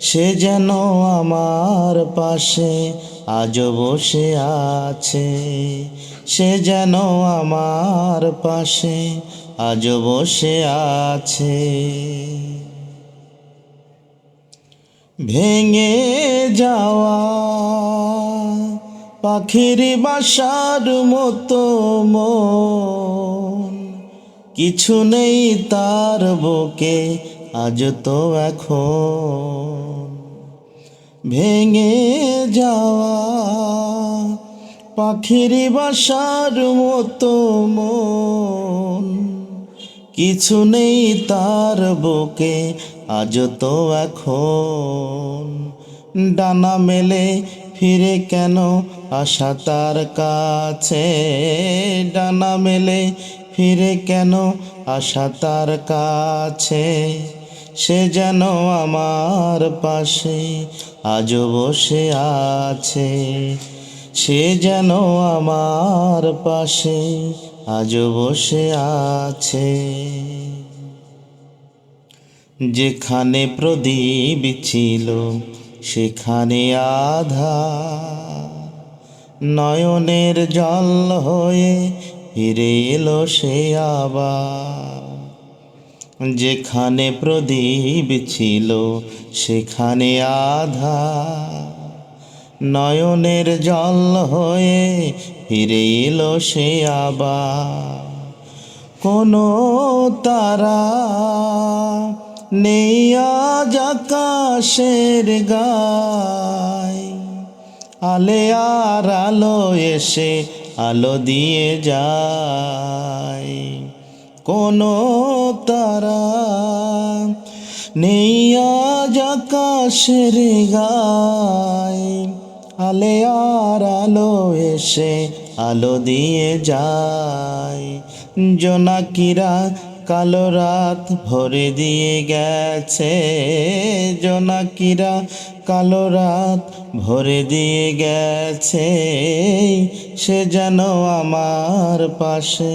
সে যেন আমার পাশে আজ বসে আছে। সে যেন আমার পাশে আজ বসে আছে। ভেঙে যাওয়া পাখির বাসার মতো মন, কিছু নেই তার বুকে আজ তো এখন। ভেঙে যাওয়া পাখির বাসার মতো মন। কিছু নেই তার বুকে, আজ তো এখন। ডানা মেলে ফিরে কেন আশা তার কাছে? ডানা মেলে ফিরে কেন আশা তার কাছে? সে যেন আমার পাশে আজ বসে আছে, সে যেন আমার পাশে আজ বসে আছে। যেখানে প্রদীপ ছিল, সেখানে আধা নয়নের জল হয়ে ফিরে এলো সে আবার। যেখানে প্রদীপ ছিল, সেখানে আধা নয়নের জল হয়ে ফিরে এলো সে আবার। কোনো তারা নেই আজ আকাশের গায়। আলে আর আলো এসে আলো দিয়ে যায়। কোনো তারা নেই আজ আকাশের গায়। আলে আর আলো এসে আলো দিয়ে যায়। জোনাকিরা কালো রাত ভরে দিয়ে গেছে। জোনাকিরা কালো রাত ভরে দিয়ে গেছে। সে যেন আমার পাশে